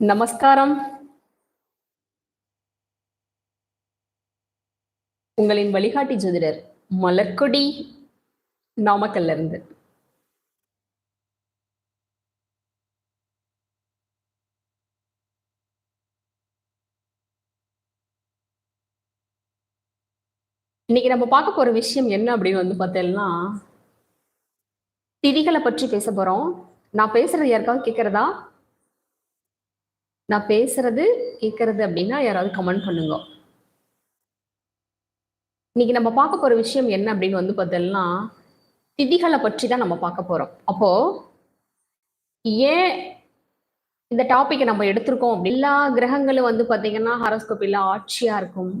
நமஸ்காரம். உங்களின் வழிகாட்டி ஜோதிடர் மலர்கொடி நாமக்கல்ல இருந்து இன்னைக்கு நம்ம பார்க்க போற விஷயம் என்ன அப்படின்னு வந்து பார்த்தேன்னா திதிகளை பற்றி பேச போறோம். நான் பேசுறது யாருக்காவது கேட்கறதா? நான் பேசுறது கேட்கறது அப்படின்னா யாராவது கமெண்ட் பண்ணுங்க. இன்னைக்கு நம்ம பார்க்க போற விஷயம் என்ன அப்படின்னு வந்து பார்த்தோம்னா திதிகளை பற்றி தான் நம்ம பார்க்க போறோம். அப்போ ஏன் இந்த டாபிக்கை நம்ம எடுத்திருக்கோம் அப்படி எல்லா கிரகங்களும் வந்து பார்த்தீங்கன்னா ஹாரோஸ்கோப்பில் ஆட்சியா இருக்கும்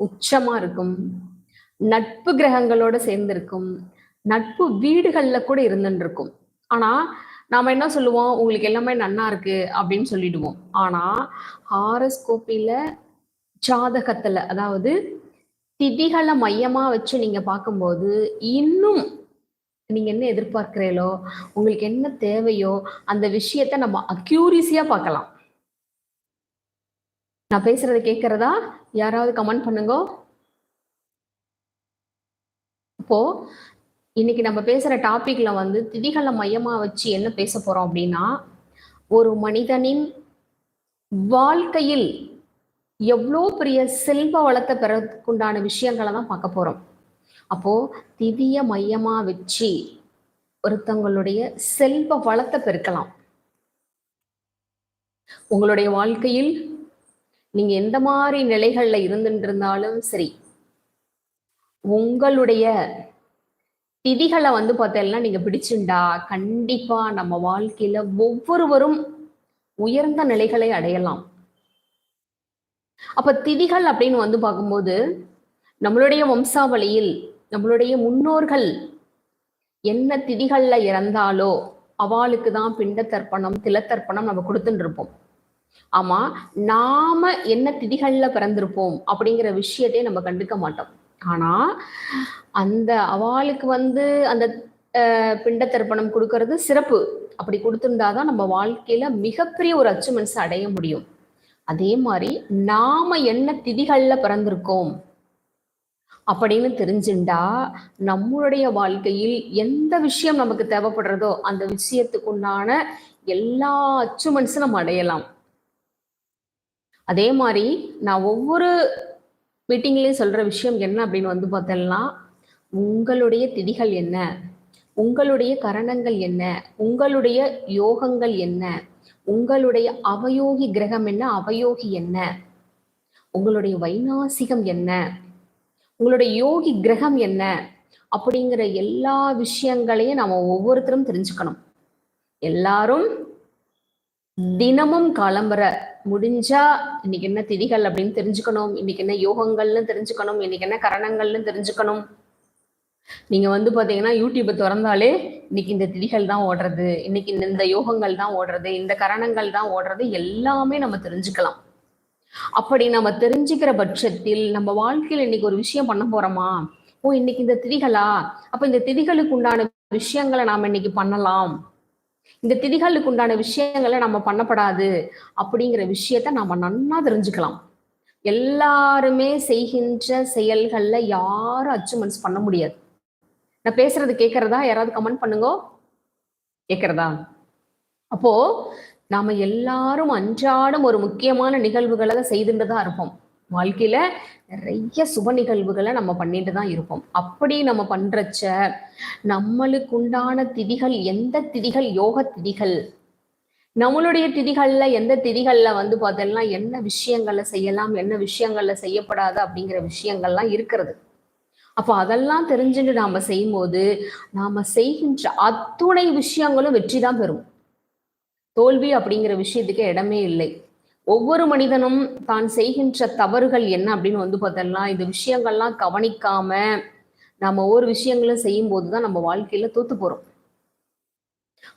உச்சமா இருக்கும் நட்பு கிரகங்களோட சேர்ந்து இருக்கும் நட்பு வீடுகள்ல கூட இருந்துட்டு இருக்கும் ஆனா நாம என்ன சொல்லுவோம்? உங்களுக்கு எல்லாமே நன்னா இருக்கு அப்படின்னு சொல்லிடுவோம். ஆனா ஹாரஸ்கோப்பில ஜாதகத்துல அதாவது திதிகளை மையமா வச்சு நீங்க பார்க்கும்போது இன்னும் நீங்க என்ன எதிர்பார்க்கிறீங்களோ உங்களுக்கு என்ன தேவையோ அந்த விஷயத்த நம்ம அக்யூரிசியா பார்க்கலாம். நான் பேசுறதை கேட்கறதா? யாராவது கமெண்ட் பண்ணுங்க. இப்போ இன்னைக்கு நம்ம பேசுற டாபிக்ல வந்து திதிகளை மையமா வச்சு என்ன பேச போறோம் அப்படின்னா ஒரு மனிதனின் வாழ்க்கையில் எவ்வளோ பெரிய செல்வ வளத்தை பெறதுக்குண்டான விஷயங்களை தான் பார்க்க போறோம். அப்போ திதிய மையமா வச்சு ஒருத்தவங்களுடைய செல்வ வளத்தை பெருக்கலாம். உங்களுடைய வாழ்க்கையில் நீங்க எந்த மாதிரி நிலைகள்ல இருந்துட்டு இருந்தாலும் சரி உங்களுடைய திதிகளை வந்து பார்த்தீங்கன்னா நீங்க பிடிச்சுண்டா கண்டிப்பா நம்ம வாழ்க்கையில ஒவ்வொருவரும் உயர்ந்த நிலைகளை அடையலாம். அப்ப திதிகள் அப்படின்னு வந்து பார்க்கும்போது நம்மளுடைய வம்சாவளியில் நம்மளுடைய முன்னோர்கள் என்ன திதிகள்ல இறந்தாலோ அவளுக்கு தான் பிண்ட தர்ப்பணம் திலத்தர்ப்பணம் நம்ம கொடுத்துட்டு இருப்போம். ஆமா நாம என்ன திதிகள்ல பிறந்திருப்போம் அப்படிங்கிற விஷயத்தையே நம்ம கண்டுக்க மாட்டோம். ஆனா அந்த அவளுக்கு வந்து அந்த பிண்ட தர்ப்பணம் கொடுக்கறது சிறப்பு. அப்படி கொடுத்துருந்தாதான் நம்ம வாழ்க்கையில மிகப்பெரிய ஒரு அச்சுமென்ஸ் அடைய முடியும். அதே மாதிரி நாம என்ன திதிகள்ல பிறந்திருக்கோம்? அப்படின்னு தெரிஞ்சுண்டா நம்மளுடைய வாழ்க்கையில் எந்த விஷயம் நமக்கு தேவைப்படுறதோ அந்த விஷயத்துக்குண்டான எல்லா அச்சுமெண்ட்ஸும் நம்ம அடையலாம். அதே மாதிரி நான் ஒவ்வொரு மீட்டிங்லேயும் சொல்கிற விஷயம் என்ன அப்படின்னு வந்து பார்த்தோம்னா உங்களுடைய திதிகள் என்ன? உங்களுடைய கரணங்கள் என்ன? உங்களுடைய யோகங்கள் என்ன? உங்களுடைய அவயோகி கிரகம் என்ன? அவயோகி என்ன? உங்களுடைய வைநாசிகம் என்ன? உங்களுடைய யோகி கிரகம் என்ன? அப்படிங்கிற எல்லா விஷயங்களையும் நம்ம ஒவ்வொருத்தரும் தெரிஞ்சுக்கணும். எல்லாரும் தினமும் கிளம்புற முடிஞ்சா இன்னைக்கு என்ன திதிகள் அப்படின்னு தெரிஞ்சுக்கணும் இன்னைக்கு என்ன யோகங்கள்னு தெரிஞ்சுக்கணும் இன்னைக்கு என்ன கரணங்கள்னு தெரிஞ்சுக்கணும். நீங்க வந்து பாத்தீங்கன்னா யூடியூப் திறந்தாலே இன்னைக்கு இந்த திதிகள் தான் ஓடுறது இன்னைக்கு இந்த இந்த யோகங்கள் தான் ஓடுறது இந்த கரணங்கள் தான் ஓடுறது எல்லாமே நம்ம தெரிஞ்சுக்கலாம். அப்படி நம்ம தெரிஞ்சுக்கிற பட்சத்தில் நம்ம வாழ்க்கையில் இன்னைக்கு ஒரு விஷயம் பண்ண போறோமா? ஓ இன்னைக்கு இந்த திதிகளா? அப்ப இந்த திதிகளுக்கு உண்டான விஷயங்களை நாம இன்னைக்கு பண்ணலாம். இந்த திதிகளுக்கு உண்டான விஷயங்களை நம்ம பண்ணப்படாது அப்படிங்கிற விஷயத்த நாம நன்னா தெரிஞ்சுக்கலாம். எல்லாருமே செய்கின்ற செயல்கள்ல யாரும் அச்சுமெண்ட்ஸ் பண்ண முடியாது. நான் பேசுறது கேட்கறதா யாராவது கமெண்ட் பண்ணுங்க. கேட்கறதா அப்போ நாம எல்லாரும் அன்றாடம் ஒரு முக்கியமான நிகழ்வுகளை செய்துட்டு தான் இருப்போம். வாழ்க்கையில நிறைய சுப நிகழ்வுகளை நம்ம பண்ணிட்டு தான் இருப்போம் அப்படி நம்ம பண்றச்ச நம்மளுக்கு உண்டான திதிகள் எந்த திதிகள்? யோக திதிகள். நம்மளுடைய திதிகள்ல எந்த திதிகள்ல வந்து பார்த்தோம்னா என்ன விஷயங்கள்ல செய்யலாம் என்ன விஷயங்கள்ல செய்யப்படாது அப்படிங்கிற விஷயங்கள்லாம் இருக்கிறது. அப்போ அதெல்லாம் தெரிஞ்சுட்டு நாம செய்யும்போது நாம செய்கின்ற அத்துணை விஷயங்களும் வெற்றி தான் பெறும். தோல்வி அப்படிங்கிற விஷயத்துக்கு இடமே இல்லை. ஒவ்வொரு மனிதனும் தான் செய்கின்ற தவறுகள் என்ன அப்படின்னு வந்து பார்த்தோம்னா இந்த விஷயங்கள்லாம் கவனிக்காம நம்ம ஒவ்வொரு விஷயங்களும் செய்யும் போதுதான் நம்ம வாழ்க்கையில தோத்து போறோம்.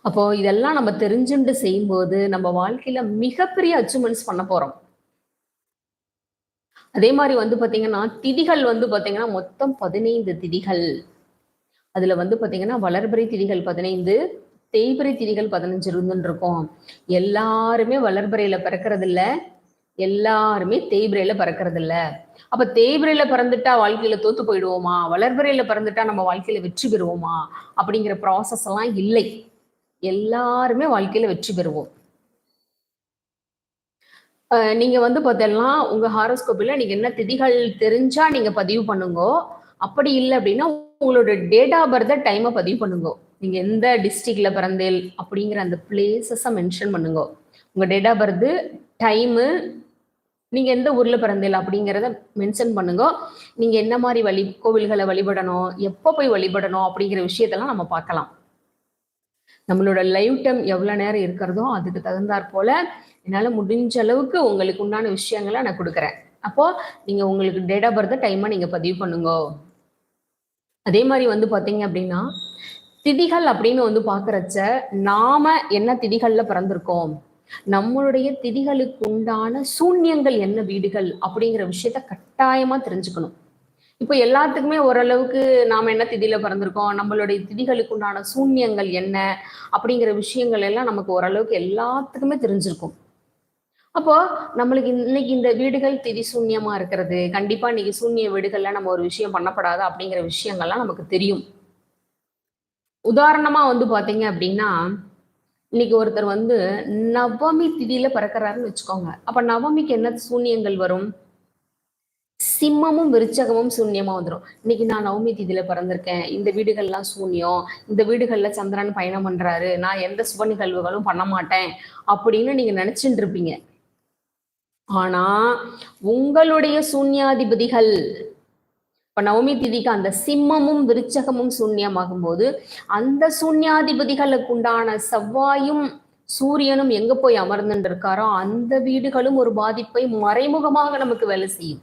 அப்போ இதெல்லாம் நம்ம தெரிஞ்சுண்டு செய்யும்போது நம்ம வாழ்க்கையில மிகப்பெரிய அச்சீவ்மெண்ட்ஸ் பண்ண போறோம். அதே மாதிரி வந்து பாத்தீங்கன்னா திதிகள் வந்து பாத்தீங்கன்னா மொத்தம் பதினைந்து திதிகள். அதுல வந்து பாத்தீங்கன்னா வளர்பிறை திதிகள் பதினைந்து தேய்பிறை திதிகள் பதினஞ்சு இருந்துன்னு இருக்கும். எல்லாருமே வளர்பிறையில பிறக்கிறது இல்ல எல்லாருமே தேய்பிரையில பிறக்கிறது இல்ல அப்ப தேய்பிரையில பிறந்துட்டா வாழ்க்கையில தோத்து போயிடுவோமா? வளர்பிறையில பிறந்துட்டா நம்ம வாழ்க்கையில வெற்றி பெறுவோமா? அப்படிங்கிற ப்ராசஸ் எல்லாம் இல்லை. எல்லாருமே வாழ்க்கையில வெற்றி பெறுவோம். நீங்க வந்து பார்த்தீங்கன்னா உங்க ஹாரோஸ்கோப்பில் நீங்க என்ன திதிகள் தெரிஞ்சா நீங்க பதிவு பண்ணுங்க. அப்படி இல்லை அப்படின்னா உங்களோட டேட் ஆஃப் பர்த் டைமை பதிவு பண்ணுங்க. நீங்க எந்த டிஸ்ட்ரிக்ட்ல பிறந்தேல் அப்படிங்கிற அந்த பிளேசஸை மென்ஷன் பண்ணுங்க. உங்க டேட் ஆஃப் பர்த் டைமு நீங்க எந்த ஊர்ல பிறந்தேல் அப்படிங்கிறத மென்ஷன் பண்ணுங்க. நீங்க என்ன மாதிரி வழி கோவில்களை வழிபடணும் எப்போ போய் வழிபடணும் அப்படிங்கிற விஷயத்தெல்லாம் நம்ம பார்க்கலாம். நம்மளோட லைவ் டைம் எவ்வளோ நேரம் இருக்கிறதோ அதுக்கு தகுந்தாற் போல என்னால் முடிஞ்ச அளவுக்கு உங்களுக்கு உண்டான விஷயங்களை நான் கொடுக்குறேன். அப்போ நீங்கள் உங்களுக்கு டேட் ஆஃப் பர்த் டைமை நீங்கள் பதிவு பண்ணுங்க. அதே மாதிரி வந்து பார்த்தீங்க அப்படின்னா திதிகள் அப்படின்னு வந்து பாக்குறச்ச நாம என்ன திதிகள்ல பிறந்திருக்கோம்? நம்மளுடைய திதிகளுக்கு உண்டான சூன்யங்கள் என்ன வீடுகள் அப்படிங்கிற விஷயத்த கட்டாயமா தெரிஞ்சுக்கணும். இப்போ எல்லாத்துக்குமே ஓரளவுக்கு நாம என்ன திதியில பிறந்திருக்கோம்? நம்மளுடைய திதிகளுக்கு உண்டான சூன்யங்கள் என்ன அப்படிங்கிற விஷயங்கள் எல்லாம் நமக்கு ஓரளவுக்கு எல்லாத்துக்குமே தெரிஞ்சிருக்கும். அப்போ நம்மளுக்கு இன்னைக்கு இந்த வீடுகள் திதி சூன்யமா இருக்கிறது. கண்டிப்பா இன்னைக்கு சூன்ய வீடுகள்ல நம்ம ஒரு விஷயம் பண்ணப்படாது அப்படிங்கிற விஷயங்கள்லாம் நமக்கு தெரியும். உதாரணமா வந்து பாத்தீங்க அப்படின்னா இன்னைக்கு ஒருத்தர் வந்து நவமி திதியில பிறக்கிறாருன்னு வச்சுக்கோங்க. அப்ப நவமிக்கு என்ன சூன்யங்கள் வரும்? சிம்மமும் விருச்சகமும் சூன்யமா வந்துடும் இன்னைக்கு நான் நவமி திதியில பிறந்திருக்கேன். இந்த வீடுகள்லாம் சூன்யம். இந்த வீடுகள்ல சந்திரன் பயணம் பண்றாரு. நான் எந்த சுப நிகழ்வுகளும் பண்ண மாட்டேன் அப்படின்னு நீங்க நினைச்சுட்டு இருப்பீங்க. ஆனா உங்களுடைய சூன்யாதிபதிகள் இப்ப நவமி திதிக்கு அந்த சிம்மமும் விருச்சகமும் சூன்யமாகும் போது அந்த சூன்யாதிபதிகளுக்கு உண்டான செவ்வாயும் சூரியனும் எங்க போய் அமர்ந்துட்டு இருக்காரோ அந்த வீடுகளும் ஒரு பாதிப்பை மறைமுகமாக நமக்கு வேலை செய்யும்.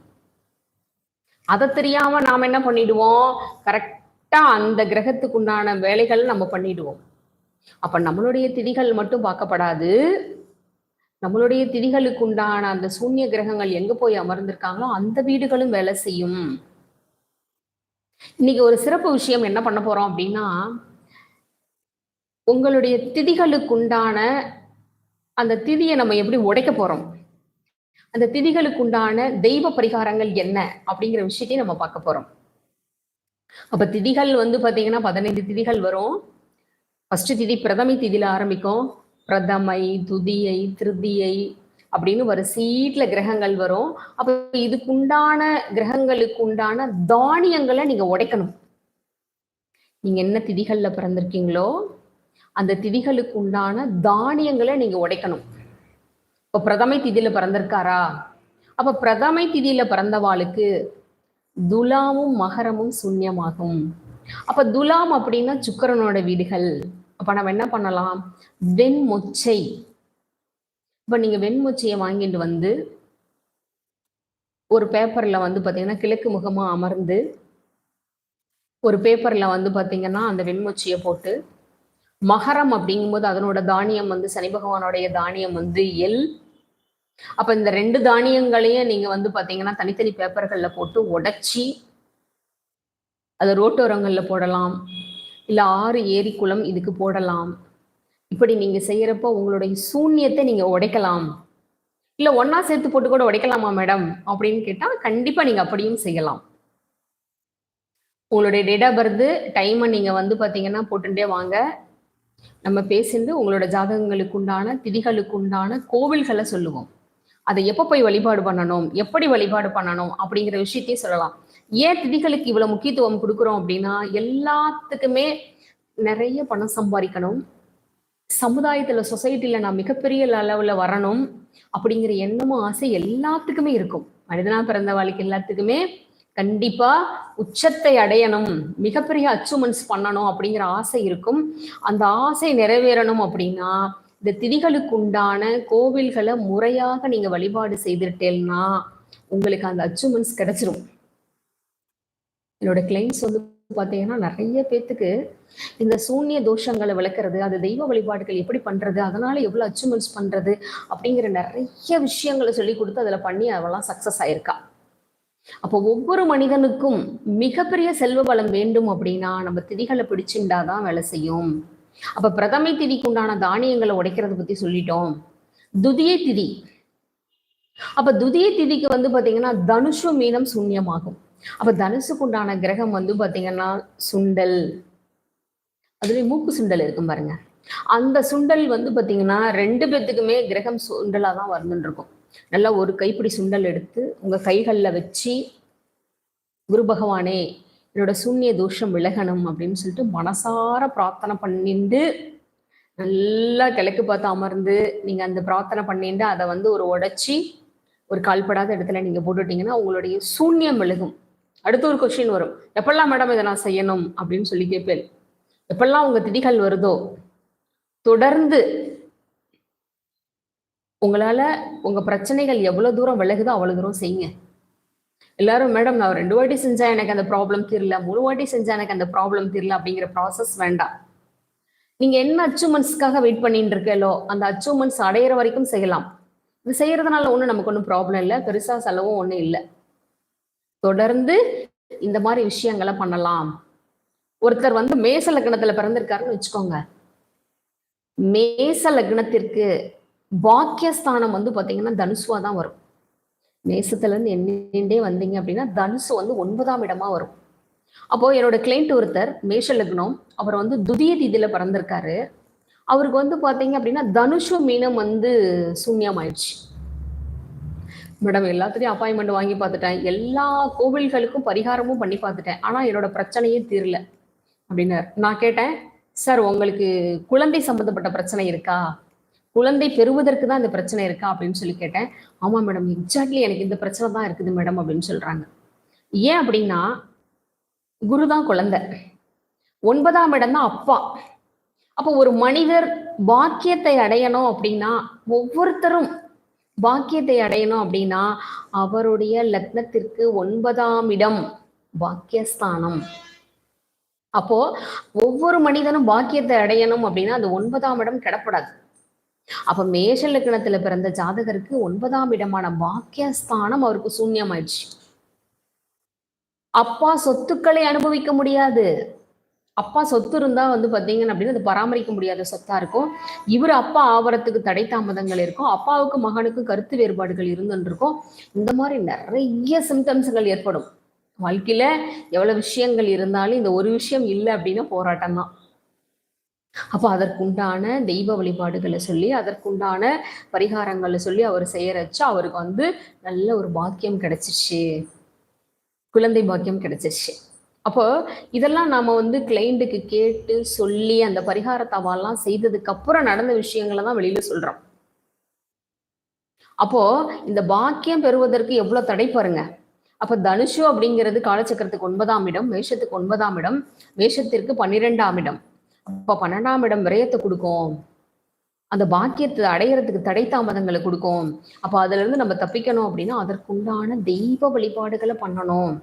அதை தெரியாம நாம் என்ன பண்ணிடுவோம்? கரெக்டா அந்த கிரகத்துக்கு உண்டான வேலைகள் நம்ம பண்ணிடுவோம். அப்ப நம்மளுடைய திதிகள் மட்டும் பார்க்கப்படாது. நம்மளுடைய திதிகளுக்கு உண்டான அந்த சூன்ய கிரகங்கள் எங்க போய் அமர்ந்திருக்காங்களோ அந்த வீடுகளும் வேலை செய்யும். இன்னைக்கு ஒரு சிறப்பு விஷயம் என்ன பண்ண போறோம் அப்படின்னா உங்களுடைய திதிகளுக்கு உண்டான அந்த திதியை நம்ம எப்படி உடைக்க போறோம்? அந்த திதிகளுக்கு உண்டான தெய்வ பரிகாரங்கள் என்ன அப்படிங்கிற விஷயத்தையும் நம்ம பார்க்க போறோம். அப்ப திதிகள் வந்து பாத்தீங்கன்னா பதினைந்து திதிகள் வரும். ஃபர்ஸ்ட் திதி பிரதமை திதியில ஆரம்பிக்கும். பிரதமை துதியை திருதியை அப்படின்னு ஒரு சீட்ல கிரகங்கள் வரும். அப்ப இதுக்குண்டான கிரகங்களுக்கு உண்டான தானியங்களை நீங்க உடைக்கணும். நீங்க என்ன திதிகள்ல பிறந்திருக்கீங்களோ அந்த திதிகளுக்கு உண்டான தானியங்களை நீங்க உடைக்கணும். இப்ப பிரதமை திதியில பிறந்திருக்காரா? அப்ப பிரதமை திதியில பிறந்தவாளுக்கு துலாமும் மகரமும் சூன்யமாகும். அப்ப துலாம் அப்படின்னா சுக்கரனோட வீடுகள். அப்ப நம்ம என்ன பண்ணலாம்? வெண்மொச்சை. இப்போ நீங்கள் வெண்மூச்சியை வாங்கிட்டு வந்து ஒரு பேப்பரில் வந்து பார்த்தீங்கன்னா கிழக்கு முகமாக அமர்ந்து ஒரு பேப்பரில் வந்து பார்த்தீங்கன்னா அந்த வெண்மூச்சியை போட்டு மகரம் அப்படிங்கும்போது அதனோட தானியம் வந்து சனி பகவானுடைய தானியம் வந்து எல். அப்போ இந்த ரெண்டு தானியங்களையும் நீங்கள் வந்து பார்த்தீங்கன்னா தனித்தனி பேப்பர்களில் போட்டு உடச்சி அதை ரோட்டோரங்களில் போடலாம். இல்லை ஆறு ஏரி குளம் இதுக்கு போடலாம். இப்படி நீங்க செய்யறப்போ உங்களுடைய சூன்யத்தை நீங்க உடைக்கலாம். இல்ல ஒன்னா சேர்த்து போட்டு கூட உடைக்கலாமா மேடம்? அப்படின்னு கேட்டா கண்டிப்பா நீங்க அப்படியும் செய்யலாம். உங்களுடைய டேட் ஆஃப் பர்த் டைமை நீங்க வந்து பாத்தீங்கன்னா போட்டுட்டே வாங்க. நம்ம பேசிட்டு உங்களோட ஜாதகங்களுக்கு உண்டான திதிகளுக்கு உண்டான கோவில்களை சொல்லுவோம். அதை எப்போ போய் வழிபாடு பண்ணணும்? எப்படி வழிபாடு பண்ணணும்? அப்படிங்கிற விஷயத்தையும் சொல்லலாம். ஏன் திதிகளுக்கு இவ்வளவு முக்கியத்துவம் கொடுக்குறோம் அப்படின்னா எல்லாத்துக்குமே நிறைய பணம் சம்பாதிக்கணும். சமுதாயத்துல சொசைட்டில நான் மிகப்பெரிய அளவுல வரணும் அப்படிங்கிற எண்ணமும் ஆசை எல்லாத்துக்குமே இருக்கும். மனிதனா பிறந்த வாழ்க்கை எல்லாத்துக்குமே கண்டிப்பா உச்சத்தை அடையணும் மிகப்பெரிய அச்சீவ்மெண்ட்ஸ் பண்ணணும் அப்படிங்கிற ஆசை இருக்கும். அந்த ஆசை நிறைவேறணும் அப்படின்னா இந்த திதிகளுக்கு உண்டான கோவில்களை முறையாக நீங்க வழிபாடு செய்துட்டேன்னா உங்களுக்கு அந்த அச்சீவ்மெண்ட்ஸ் கிடைச்சிரும். என்னோட கிளைண்ட்ஸ் வந்து பார்த்தீங்கன்னா நிறைய பேத்துக்கு இந்த சூன்ய தோஷங்களை விளக்குறது அது தெய்வ வழிபாடுகள் எப்படி பண்றது அதனால எவ்வளவு அச்சீவ்மெண்ட்ஸ் பண்றது அப்படிங்கிற நிறைய விஷயங்களை சொல்லி கொடுத்து அதுல பண்ணி அவெல்லாம் சக்சஸ் ஆயிருக்கா. அப்போ ஒவ்வொரு மனிதனுக்கும் மிகப்பெரிய செல்வ வளம் வேண்டும் அப்படின்னா நம்ம திதிகளை பிடிச்சிருந்தாதான் வேலை செய்யும். அப்ப பிரதமை திதிக்கு உண்டான தானியங்களை உடைக்கிறத பத்தி சொல்லிட்டோம். துதிய திதி. அப்ப துதிய திதிக்கு வந்து பாத்தீங்கன்னா தனுஷு மீனம் சூன்யமாகும். அப்ப தனுசுக்கு உண்டான கிரகம் வந்து பாத்தீங்கன்னா சுண்டல். அதுலயும் மூக்கு சுண்டல் இருக்கும் பாருங்க. அந்த சுண்டல் வந்து பாத்தீங்கன்னா ரெண்டு பேத்துக்குமே கிரகம் சுண்டலா தான் வந்துட்டு இருக்கும் நல்லா ஒரு கைப்பிடி சுண்டல் எடுத்து உங்க கைகள்ல வச்சு குரு பகவானே என்னோட சூன்ய தோஷம் விலகணும் அப்படின்னு சொல்லிட்டு மனசார பிரார்த்தனை பண்ணிட்டு நல்லா கிழக்கு பார்த்து அமர்ந்து நீங்க அந்த பிரார்த்தனை பண்ணிட்டு அதை வந்து ஒரு உடச்சி ஒரு கால்படாத இடத்துல நீங்க போட்டுட்டீங்கன்னா உங்களுடைய சூன்யம் விலகும். அடுத்து ஒரு கொஸ்டின் வரும். எப்பெல்லாம் மேடம் இதை நான் செய்யணும் அப்படின்னு சொல்லி கேட்பேன். எப்பெல்லாம் உங்க திதிகள் வருதோ தொடர்ந்து உங்களால உங்க பிரச்சனைகள் எவ்வளவு தூரம் விலகுதோ அவ்வளவு தூரம் செய்யுங்க. எல்லாரும் மேடம் நான் ரெண்டு வாட்டி செஞ்சா எனக்கு அந்த ப்ராப்ளம் தெரியல மூணு வாட்டி செஞ்சா எனக்கு அந்த ப்ராப்ளம் தெரியல அப்படிங்கிற ப்ராசஸ் வேண்டாம். நீங்க என்ன அச்சீவ்மெண்ட்ஸ்க்காக வெயிட் பண்ணிட்டு இருக்கலோ அந்த அச்சீவ்மெண்ட்ஸ் அடையிற வரைக்கும் செய்யலாம். இது செய்யறதுனால ஒன்றும் நமக்கு ஒன்றும் ப்ராப்ளம் இல்லை. பெருசா செலவும் ஒன்றும் இல்லை. தொடர்ந்து இந்த மாதிரி விஷயங்களை பண்ணலாம். ஒருத்தர் வந்து மேச லக்னத்துல பிறந்திருக்காருன்னு வச்சுக்கோங்க. மேச லக்னத்திற்கு பாக்கியஸ்தானம் வந்து பாத்தீங்கன்னா தனுசுவா தான் வரும். மேசத்துல இருந்து எண்ணிண்டே வந்தீங்க அப்படின்னா தனுசு வந்து ஒன்பதாம் இடமா வரும். அப்போ என்னோட கிளைண்ட் ஒருத்தர் மேஷ லக்னம் அவர் வந்து துதிய தீதியில பிறந்திருக்காரு. அவருக்கு வந்து பாத்தீங்க அப்படின்னா தனுஷு மீனம் வந்து சூன்யம் ஆயிடுச்சு மேடம் எல்லாத்துலயும் அப்பாயின்மெண்ட் வாங்கி பார்த்துட்டேன். எல்லா கோவில்களுக்கும் பரிகாரமும் பண்ணி பார்த்துட்டேன். ஆனா என்னோட பிரச்சனையே தீரல அப்படின்னாரு. நான் கேட்டேன் சார் உங்களுக்கு குழந்தை சம்பந்தப்பட்ட பிரச்சனை இருக்கா? குழந்தை பெறுவதற்கு தான் இந்த பிரச்சனை இருக்கா? அப்படின்னு சொல்லி கேட்டேன். ஆமா மேடம் எக்ஸாக்ட்லி எனக்கு இந்த பிரச்சனை தான் இருக்குது மேடம் அப்படின்னு சொல்றாங்க. ஏன் அப்படின்னா குரு தான் குழந்தை. ஒன்பதாம் இடம் தான் அப்பா. அப்போ ஒரு மனிதர் பாக்கியத்தை அடையணும் அப்படின்னா ஒவ்வொருத்தரும் பாக்கியத்தை அடையணும் அப்படின்னா அவருடைய லக்னத்திற்கு ஒன்பதாம் இடம் பாக்கியஸ்தானம். அப்போ ஒவ்வொரு மனிதனும் பாக்கியத்தை அடையணும் அப்படின்னா அந்த ஒன்பதாம் இடம் கிடப்படாது. அப்ப மேஷ லக்னத்துல பிறந்த ஜாதகருக்கு ஒன்பதாம் இடமான பாக்கியஸ்தானம் அவருக்கு சூன்யமாயிடுச்சு. அப்பா சொத்துக்களை அனுபவிக்க முடியாது. அப்பா சொத்து இருந்தால் வந்து பார்த்தீங்கன்னு அப்படின்னு அது பராமரிக்க முடியாத சொத்தாக இருக்கும். இவர் அப்பா ஆவரத்துக்கு தடை தாமதங்கள் இருக்கும். அப்பாவுக்கு மகனுக்கும் கருத்து வேறுபாடுகள் இருந்துருக்கும். இருக்கும் இந்த மாதிரி நிறைய சிம்டம்ஸ்கள் ஏற்படும். வாழ்க்கையில எவ்வளோ விஷயங்கள் இருந்தாலும் இந்த ஒரு விஷயம் இல்லை அப்படின்னா போராட்டம் தான். அப்போ அதற்குண்டான தெய்வ வழிபாடுகளை சொல்லி அதற்குண்டான பரிகாரங்களை சொல்லி அவர் செய்யறச்சு அவருக்கு வந்து நல்ல ஒரு பாக்கியம் கிடைச்சிச்சு குழந்தை பாக்கியம் கிடைச்சிச்சு அப்போ இதெல்லாம் நாம வந்து கிளைண்ட்டுக்கு கேட்டு சொல்லி அந்த பரிகார தவாலாம் செய்ததுக்கு அப்புறம் நடந்த விஷயங்களை தான் வெளியில சொல்றோம். அப்போ இந்த பாக்கியம் பெறுவதற்கு எவ்வளவு தடை பாருங்க. அப்ப தனுஷு அப்படிங்கிறது காலச்சக்கரத்துக்கு ஒன்பதாம் இடம் மேஷத்துக்கு ஒன்பதாம் இடம் மேஷத்திற்கு பன்னிரெண்டாம் இடம். அப்ப பன்னெண்டாம் இடம் விரயத்தை கொடுக்கும். அந்த பாக்கியத்தை அடையறதுக்கு தடை தாமதங்களை கொடுக்கும். அப்ப அதுல இருந்து நம்ம தப்பிக்கணும் அப்படின்னா அதற்குண்டான தெய்வ வழிபாடுகளை பண்ணணும்.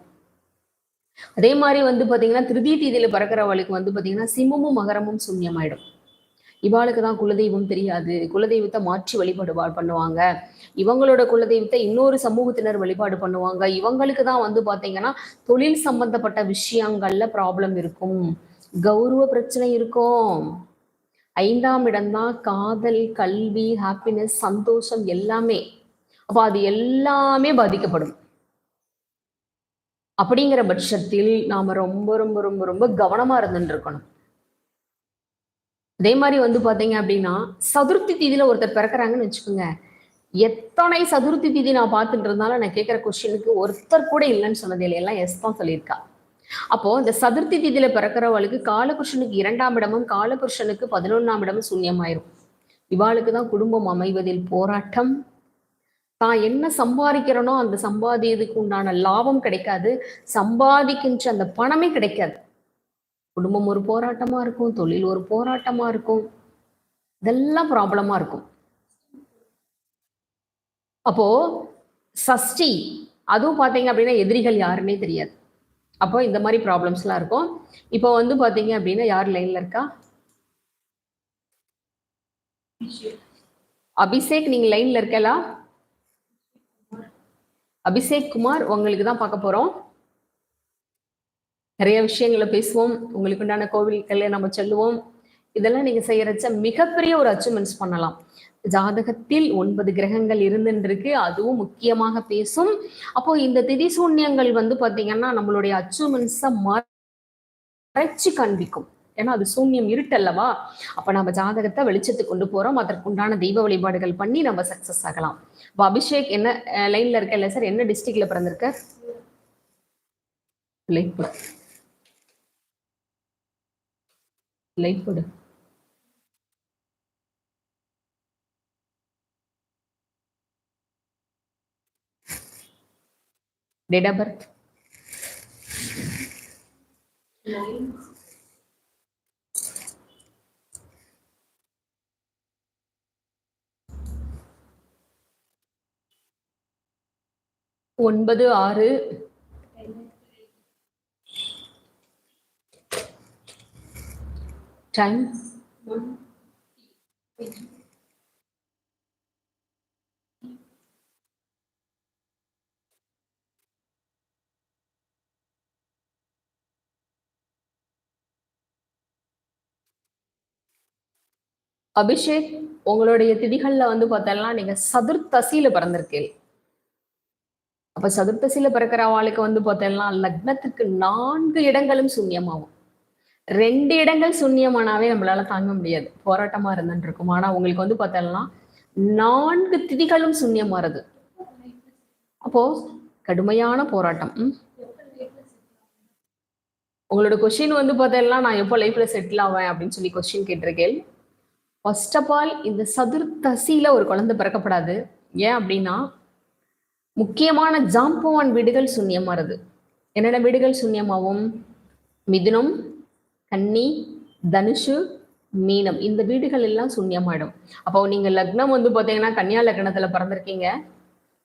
அதே மாதிரி வந்து பாத்தீங்கன்னா திருதி தீதியில பிறக்கிறவளுக்கு வந்து பாத்தீங்கன்னா சிம்மமும் மகரமும் சூன்யமாயிடும். இவாளுக்கு தான் குலதெய்வம் தெரியாது. குலதெய்வத்தை மாற்றி வழிபாடு பண்ணுவாங்க. இவங்களோட குலதெய்வத்தை இன்னொரு சமூகத்தினர் வழிபாடு பண்ணுவாங்க. இவங்களுக்கு தான் வந்து பாத்தீங்கன்னா தொழில் சம்பந்தப்பட்ட விஷயங்கள்ல ப்ராப்ளம் இருக்கும். கௌரவ பிரச்சனை இருக்கும். ஐந்தாம் இடம்தான் காதல் கல்வி ஹாப்பினஸ் சந்தோஷம் எல்லாமே. அப்போ அது எல்லாமே பாதிக்கப்படும். அப்படிங்கிற பட்சத்தில் நாம ரொம்ப ரொம்ப ரொம்ப ரொம்ப கவனமா இருந்துட்டு இருக்கணும் அதே மாதிரி வந்து பாத்தீங்க அப்படின்னா சதுர்த்தி தீதியில ஒருத்தர் பிறக்கிறாங்கன்னு வச்சுக்கோங்க. எத்தனை சதுர்த்தி தீதி நான் பார்த்துட்டு இருந்தாலும் நான் கேட்கிற கொஸ்டினுக்கு ஒருத்தர் கூட இல்லைன்னு சொன்னது இல்லை எல்லாம் எஸ் தான் சொல்லியிருக்கா. அப்போ இந்த சதுர்த்தி தீதியில பிறக்கிறவளுக்கு காலபுருஷனுக்கு இரண்டாம் இடமும் காலபுருஷனுக்கு பதினொன்னாம் இடமும் சூன்யமாயிரும். இவாளுக்கு தான் குடும்பம் அமைவதில் போராட்டம். தான் என்ன சம்பாதிக்கிறனோ அந்த சம்பாதியதுக்கு உண்டான லாபம் கிடைக்காது. சம்பாதிக்கின்ற அந்த பணமே கிடைக்காது. குடும்பம் ஒரு போராட்டமா இருக்கும் தொழில் ஒரு போராட்டமா இருக்கும். இதெல்லாம் ப்ராப்ளமா இருக்கும். அப்போ சஷ்டி அதுவும் பார்த்தீங்க அப்படின்னா எதிரிகள் யாருன்னே தெரியாது. அப்போ இந்த மாதிரி ப்ராப்ளம்ஸ்லாம் இருக்கும். இப்போ வந்து பார்த்தீங்க அப்படின்னா யார் லைன்ல இருக்கா? அபிஷேக் நீங்க லைன்ல இருக்கலா? அபிஷேக் குமார் உங்களுக்கு தான் பார்க்க போறோம். நிறைய விஷயங்களை பேசுவோம். உங்களுக்கு உண்டான கோவில்களை நம்ம சொல்லுவோம். இதெல்லாம் நீங்க செய்யறச்ச மிகப்பெரிய ஒரு அச்சீவ்மெண்ட்ஸ் பண்ணலாம். ஜாதகத்தில் ஒன்பது கிரகங்கள் இருந்துருக்கு அதுவும் முக்கியமாக பேசும். அப்போ இந்த திதி சூன்யங்கள் வந்து பாத்தீங்கன்னா நம்மளுடைய அச்சீவ்மெண்ட்ஸை மறைச்சு காண்பிக்கும். ஏன்னா அது சூன்யம் இருட்டல்லவா? அப்ப நம்ம ஜாதகத்தை வெளிச்சத்துக்கு கொண்டு போறோம். அதற்குண்டான தெய்வ வழிபாடுகள் பண்ணி நம்ம சக்சஸ் ஆகலாம். இப்போ அபிஷேக் என்ன லைன்ல இருக்க இல்ல சார் என்ன டிஸ்ட்ரிக்ட்ல பிறந்திருக்க? லைட் போடு. லைட் போடு. டேட் ஆஃப் பர்த் ஒன்பது ஆறு. டைம் அபிஷேக் உங்களுடைய திதிகள்ல வந்து பார்த்தோம்னா நீங்க சதுர்த்தசியில பிறந்திருக்கீங்க. அப்ப சதுர்த்தசியில பிறக்கிற அவளுக்கு வந்து பார்த்தோம்னா லக்னத்துக்கு நான்கு இடங்களும் சூன்யமாகும். ரெண்டு இடங்கள் சூன்யமானாவே நம்மளால தாங்க முடியாது. போராட்டமா இருந்துட்டு இருக்கும் ஆனா உங்களுக்கு வந்து பார்த்தோம்னா நான்கு திதிகளும் சூன்யமாறுது அப்போ கடுமையான போராட்டம். உங்களோட கொஸ்டின் வந்து பார்த்தோம்னா நான் எப்போ லைஃப்ல செட்டில் ஆவேன் அப்படின்னு சொல்லி கொஸ்டின் கேட்டிருக்கேன். ஃபர்ஸ்ட் ஆஃப் ஆல் இந்த சதுர்த்தசியில ஒரு குழந்தை பிறக்கப்படாது. ஏன் அப்படின்னா முக்கியமான ஜாம்பவான் வீடுகள் சூன்யமாறுது என்னென்ன வீடுகள் சூன்யமாகும் மிதுனம் கன்னி தனுஷு மீனம். இந்த வீடுகள் எல்லாம் சூன்யமாயிடும். அப்போ நீங்க லக்னம் வந்து பாத்தீங்கன்னா கன்னியா லக்னத்துல பிறந்திருக்கீங்க.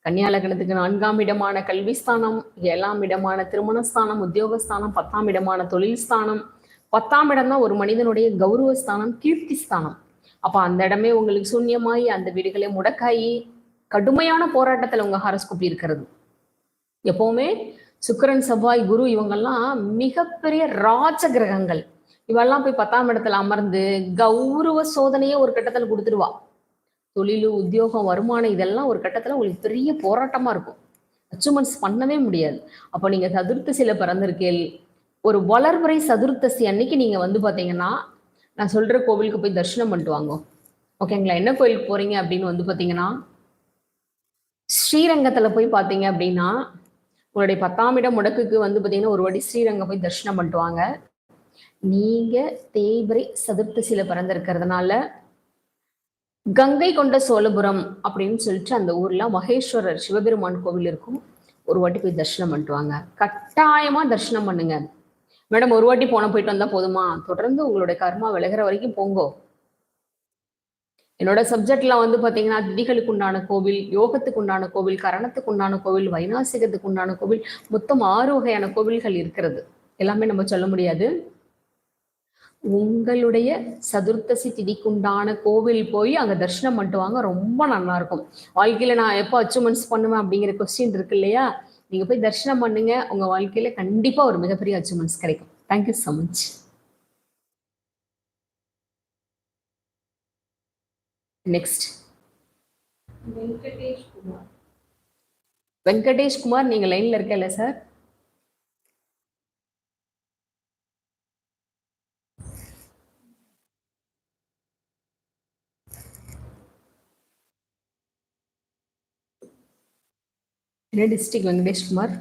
கன்னியா லக்னத்துக்கு நான்காம் இடமான கல்வி ஸ்தானம் ஏழாம் இடமான திருமணஸ்தானம் உத்தியோகஸ்தானம் பத்தாம் இடமான தொழில் ஸ்தானம். பத்தாம் இடம் தான் ஒரு மனிதனுடைய கௌரவ ஸ்தானம் கீர்த்தி ஸ்தானம். அப்போ அந்த இடமே உங்களுக்கு சூன்யமாயி அந்த வீடுகளே முடக்காயி கடுமையான போராட்டத்துல உங்க ஹாரஸ்கோப் இருக்கிறது. எப்பவுமே சுக்கிரன் செவ்வாய் குரு இவங்கெல்லாம் மிகப்பெரிய ராஜ கிரகங்கள். இவெல்லாம் போய் பத்தாம் இடத்துல அமர்ந்து கௌரவ சோதனையே ஒரு கட்டத்துல கொடுத்துருவா. தொழில் உத்தியோகம் வருமானம் இதெல்லாம் ஒரு கட்டத்துல உங்களுக்கு பெரிய போராட்டமா இருக்கும். அச்சீவ்மெண்ட்ஸ் பண்ணவே முடியாது. அப்போ நீங்க சதுர்த்தசியில பிறந்திருக்கேள். ஒரு வளர்முறை சதுர்த்தசி அன்னைக்கு நீங்க வந்து பாத்தீங்கன்னா நான் சொல்ற கோவிலுக்கு போய் தரிசனம் பண்ணிட்டு வாங்க. ஓகேங்களா? என்ன கோயிலுக்கு போறீங்க அப்படின்னு வந்து பாத்தீங்கன்னா ஸ்ரீரங்கத்துல போய் பாத்தீங்க அப்படின்னா உங்களுடைய பத்தாம் இடம் முடக்குக்கு வந்து பாத்தீங்கன்னா ஒரு வாட்டி ஸ்ரீரங்கம் போய் தரிசனம் பண்ணுவாங்க நீங்க தேய்பிரை சதுர்த்தசியில பிறந்திருக்கிறதுனால கங்கை கொண்ட சோழபுரம் அப்படின்னு சொல்லிட்டு அந்த ஊர்ல மகேஸ்வரர் சிவபெருமான் கோவில் இருக்கும். ஒரு வாட்டி போய் தரிசனம் பண்ணிட்டுவாங்க. கட்டாயமா தரிசனம் பண்ணுங்க. மேடம் ஒரு வாட்டி போன போயிட்டு வந்தா போதுமா? தொடர்ந்து உங்களுடைய கர்மா விலகிற வரைக்கும் போங்கோ. என்னோட சப்ஜெக்ட்ல வந்து பாத்தீங்கன்னா திதிகளுக்கு உண்டான கோவில் யோகத்துக்கு உண்டான கோவில் கரணத்துக்கு உண்டான கோவில் வைநாசிகத்துக்கு உண்டான கோவில் மொத்தம் ஆறு வகையான கோவில்கள் இருக்கிறது. எல்லாமே நம்ம சொல்ல முடியாது. உங்களுடைய சதுர்த்தசி திதிக்குண்டான கோவில் போய் அங்க தரிசனம் பண்ணிட்டு வாங்க ரொம்ப நல்லா இருக்கும். வாழ்க்கையில நான் எப்போ அச்சீவ்மெண்ட்ஸ் பண்ணுவேன் அப்படிங்கிற கொஸ்டின் இருக்கு இல்லையா? நீங்க போய் தரிசனம் பண்ணுங்க உங்க வாழ்க்கையில கண்டிப்பா ஒரு மிகப்பெரிய அச்சீவ்மெண்ட்ஸ் கிடைக்கும். Thank you so much next Venkatesh Kumar Venkatesh Kumar நீங்க லைன்ல இருக்கல சார் என்ன டிஸ்ட்ரிக்ட் வெங்கடேஷ் குமார்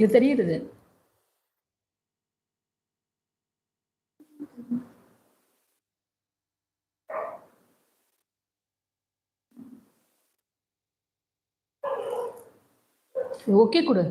இது தெரியுது ஓகே கொடு.